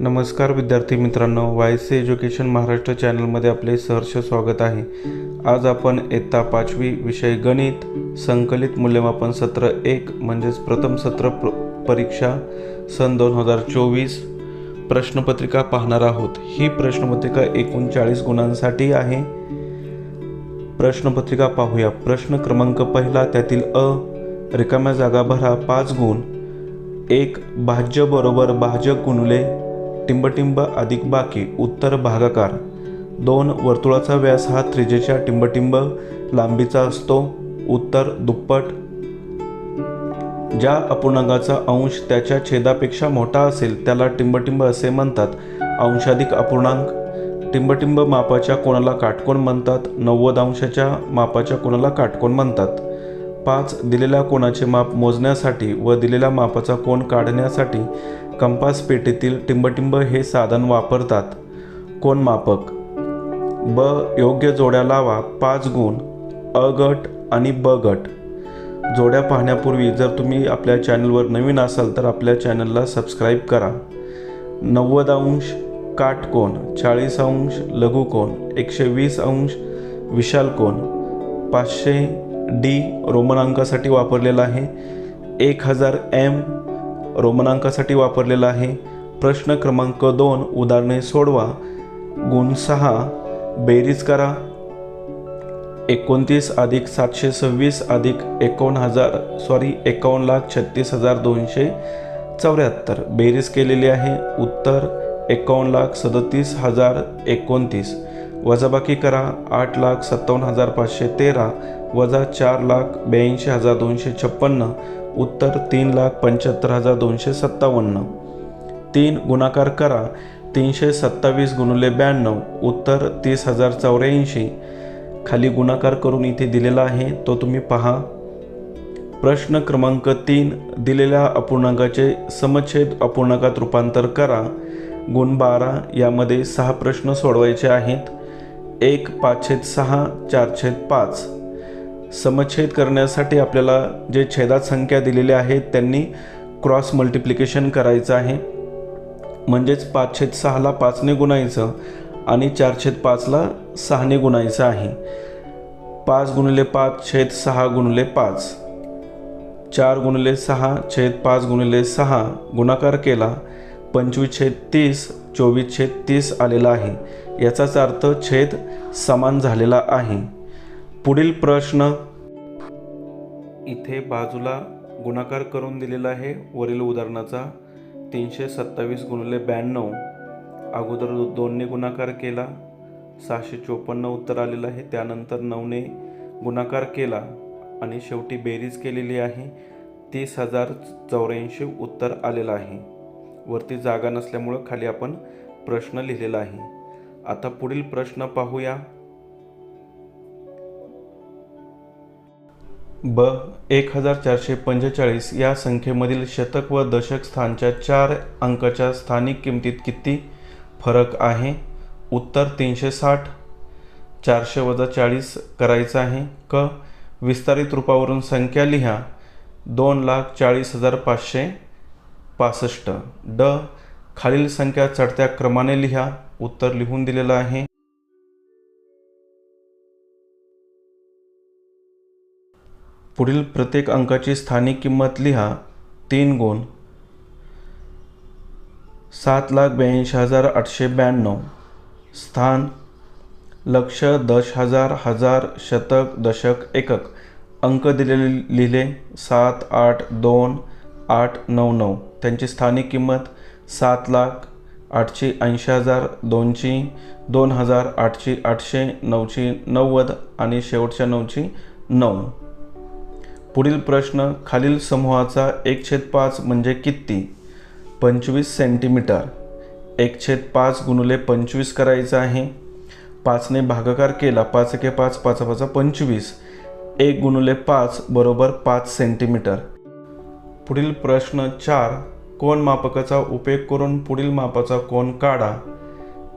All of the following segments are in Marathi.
नमस्कार विद्यार्थी मित्रांनो वाय सी एज्युकेशन महाराष्ट्र चॅनलमध्ये आपले सहर्ष स्वागत आहे. आज आपण इयत्ता पाचवी विषय गणित संकलित मूल्यमापन सत्र एक म्हणजेच प्रथम सत्र प्र परीक्षा सन दोन हजार चोवीस प्रश्नपत्रिका पाहणार आहोत. ही प्रश्नपत्रिका एकूण चाळीस गुणांसाठी आहे. प्रश्नपत्रिका पाहूया. प्रश्न क्रमांक पहिला त्यातील अ रिकाम्या जागा भरा पाच गुण. एक भाज्य बरोबर भाजक गुणले. टिंबटिंब अधिक बाकी उत्तर भागाकार. दोन वर्तुळाचा व्यास हा त्रिजेच्या टिंबटिंब लांबीचा असतो. उत्तर दुप्पट. ज्या अपूर्णांकाचा अंश त्याच्या छेदापेक्षा मोठा असेल त्याला टिंबटिंब असे म्हणतात. अंशाधिक अपूर्णांक. टिंबटिंब मापाच्या कोणाला काटकोन म्हणतात. नव्वद अंशाच्या मापाच्या कोणाला काटकोण म्हणतात. पाच दिलेल्या कोणाचे माप मोजण्यासाठी व दिलेल्या मापाचा कोण काढण्यासाठी कंपास पेटीतील टिंबटिंब हे साधन वापरतात. कोण मापक? ब. योग्य जोड्या लावा पाच गुण अ गट आणि ब गट. जोड्या पाहण्यापूर्वी जर तुम्ही आपल्या चॅनलवर नवीन असाल तर आपल्या चॅनलला सबस्क्राईब करा. नव्वद अंश काटकोन चाळीस अंश लघुकोन एकशे वीस अंश विशालकोन पाचशे डी रोमन अंकासाठी वापरलेला आहे. एक हजार एम रोमनांकासाठी वापरलेला आहे. प्रश्न क्रमांक दोन उदाहरणे सोडवा. गुण सहा बेरीज करा. एकोणतीस अधिक सातशे सव्वीस अधिक एकोण हजार सॉरी एकावन्न लाख छत्तीस हजार दोनशे चौऱ्याहत्तर. बेरीज केलेली आहे. उत्तर एकावन्न लाख सदतीस हजार एकोणतीस. वजाबाकी करा. आठ लाख सत्तावन्न हजार पाचशे तेरा. वजा चार लाख ब्याऐंशी हजार दोनशे छप्पन्न उत्तर तीन लाख पंच्याहत्तर हजार दोनशे सत्तावन्न. तीन गुणाकार करा तीनशे सत्तावीस गुणुले ब्याण्णव उत्तर तीस हजार चौऱ्याऐंशी. खाली गुणाकार करून इथे दिलेला आहे तो तुम्ही पहा. प्रश्न क्रमांक तीन दिलेल्या अपूर्णांकाचे समच्छेद अपूर्णांकात रूपांतर करा. गुण बारा यामध्ये सहा प्रश्न सोडवायचे आहेत. एक पाचछेद सहा चारछेद पाच. समच्छेद करण्यासाठी आपल्याला जे छेदात संख्या दिलेल्या आहेत त्यांनी क्रॉस मल्टिप्लिकेशन करायचं आहे. म्हणजेच पाच छेद सहाला पाचने गुणायचं आणि चार छेद पाचला सहाने गुणायचं आहे. पाच गुणिले पाच छेद सहा गुणले पाच. चार गुणिले सहा छेद पाच गुणिले सहा गुणाकार केला पंचवीस छेद तीस चोवीस छेद तीस आलेला आहे. याचाच अर्थ छेद समान झालेला आहे. पुढील प्रश्न. इथे बाजूला गुणाकार करून दिलेला आहे वरील उदाहरणाचा. तीनशे सत्तावीस गुणिले ब्याण्णव. अगोदर दोनने गुणाकार केला. सहाशे चोपन्न उत्तर आलेलं आहे. त्यानंतर नऊने गुणाकार केला. आणि शेवटी बेरीज केलेली आहे. तीस हजार चौऱ्याऐंशी उत्तर आलेलं आहे. वरती जागा नसल्यामुळं खाली आपण प्रश्न लिहिलेला आहे. आता पुढील प्रश्न पाहूया. ब एक हजार चारशे पंचेचाळीस या संख्येमधील शतक व दशक स्थानच्या चार अंकाच्या स्थानिक किमतीत किती फरक आहे? उत्तर तीनशे साठ चारशे वजा चाळीस करायचं आहे. क विस्तारित रूपावरून संख्या लिहा. दोन लाख चाळीस हजार पाचशे पासष्ट. ड खालील संख्या चढत्या क्रमाने लिहा. उत्तर लिहून दिलेलं आहे. पुढील प्रत्येक अंकाची स्थानिक किंमत लिहा. तीन गुण. सात लाख ब्याऐंशी हजार आठशे ब्याण्णव. स्थान. लक्ष दश हजार हजार शतक दशक एकक. अंक दिलेले लिहिले. सात आठ दोन आठ नऊ नऊ. त्यांची स्थानिक किंमत सात लाख आठशे ऐंशी हजार दोनशे दोन हजार आठशे आठशे नऊशे नव्वद आणि शेवटच्या नऊची नऊ. पुढील प्रश्न खालील समूहाचा एक छेद पाच म्हणजे किती? पंचवीस सेंटीमीटर. एक छेद पाच गुणुले पंचवीस करायचं आहे. पाचने भागाकार केला पाच एके पाच पाच पाच पंचवीस. एक गुणुले पाच बरोबर पाच सेंटीमीटर. पुढील प्रश्न चार. कोण मापकाचा उपयोग करून पुढील मापाचा कोण काढा?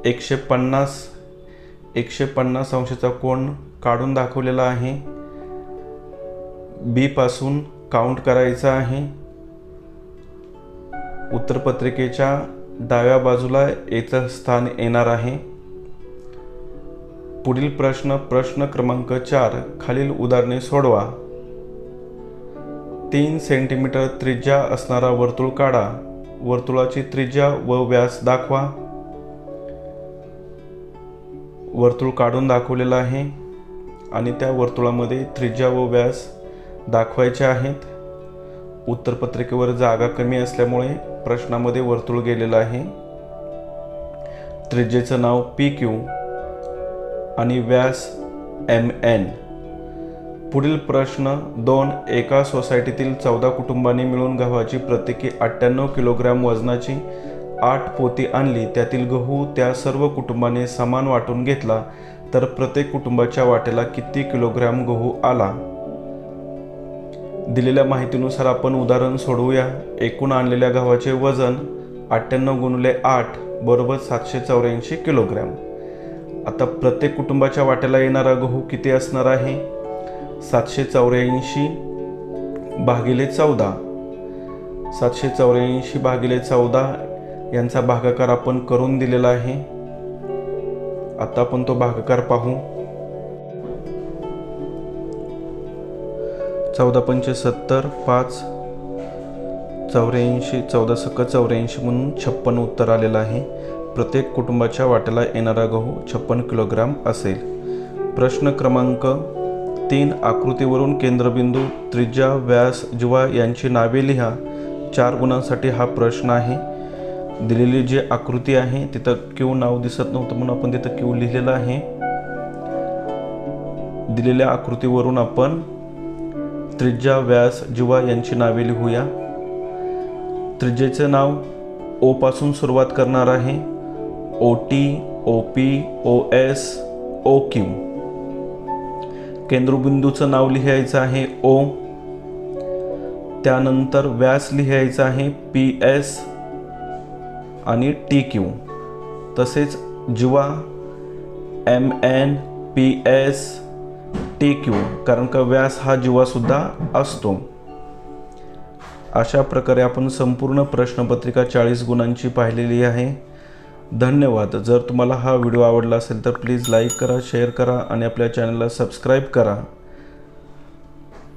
एकशे पन्नास. एकशे पन्नास अंशाचा कोण काढून दाखवलेला आहे. बीपासून काउंट करायचा आहे. उत्तरपत्रिकेच्या डाव्या बाजूला याचं स्थान येणार आहे. पुढील प्रश्न प्रश्न क्रमांक चार खालील उदाहरणे सोडवा. तीन सेंटीमीटर त्रिज्या असणारा वर्तुळ काढा. वर्तुळाची त्रिज्या व व्यास दाखवा. वर्तुळ काढून दाखवलेलं आहे आणि त्या वर्तुळामध्ये त्रिज्या व व्यास दाखवायचे आहेत. उत्तरपत्रिकेवर जागा कमी असल्यामुळे प्रश्नामध्ये वर्तुळ गेलेलं आहे. त्रिज्येचं नाव पी क्यू आणि व्यास एम एन. पुढील प्रश्न दोन एका सोसायटीतील चौदा कुटुंबांनी मिळून गव्हाची प्रत्येकी अठ्ठ्याण्णव किलोग्रॅम वजनाची आठ पोती आणली त्यातील गहू त्या सर्व कुटुंबाने समान वाटून घेतला तर प्रत्येक कुटुंबाच्या वाटेला किती किलोग्रॅम गहू आला? दिलेल्या माहितीनुसार आपण उदाहरण सोडवूया. एकूण आणलेल्या गव्हाचे वजन अठ्ठ्याण्णव गुणले आठ बरोबर सातशे चौऱ्याऐंशी किलोग्रॅम. आता प्रत्येक कुटुंबाच्या वाट्याला येणारा गहू किती असणार आहे? सातशे चौऱ्याऐंशी भागिले चौदा. सातशे चौऱ्याऐंशी भागिले चौदा यांचा भागाकार आपण करून दिलेला आहे. आता आपण तो भागाकार पाहू. चौदा पंचे सत्तर पाच चौऱ्याऐंशी चौदा सक चौऱ्याऐंशी म्हणून छप्पन उत्तर आलेलं आहे. प्रत्येक कुटुंबाच्या वाट्याला येणारा गहू छप्पन किलोग्राम असेल. प्रश्न क्रमांक तीन आकृतीवरून केंद्रबिंदू त्रिज्या व्यास जिवा यांची नावे लिहा. चार गुणांसाठी हा प्रश्न आहे. दिलेली जी आकृती आहे तिथं क्यू नाव दिसत नव्हतं म्हणून आपण तिथं क्यू लिहिलेलं आहे. दिलेल्या आकृतीवरून आपण त्रिज्या व्यास जीवा यांची नावे लिहूया. त्रिज्येचे नाव ओपासून सुरुवात करणार आहे. O T O P O S O Q. केंद्रबिंदूचं नाव लिहायचं आहे ओ. त्यानंतर व्यास लिहायचा आहे पी एस आणि टी क्यू. तसेच जिवा M N P S T K U कारण का व्यास हा जीवासुद्धा असतो. अशा प्रकारे आपण संपूर्ण प्रश्नपत्रिका चाळीस गुणांची पाहिलेली आहे. धन्यवाद. जर तुम्हाला हा व्हिडिओ आवडला असेल तर प्लीज लाईक करा शेअर करा आणि आपल्या चॅनलला सबस्क्राईब करा.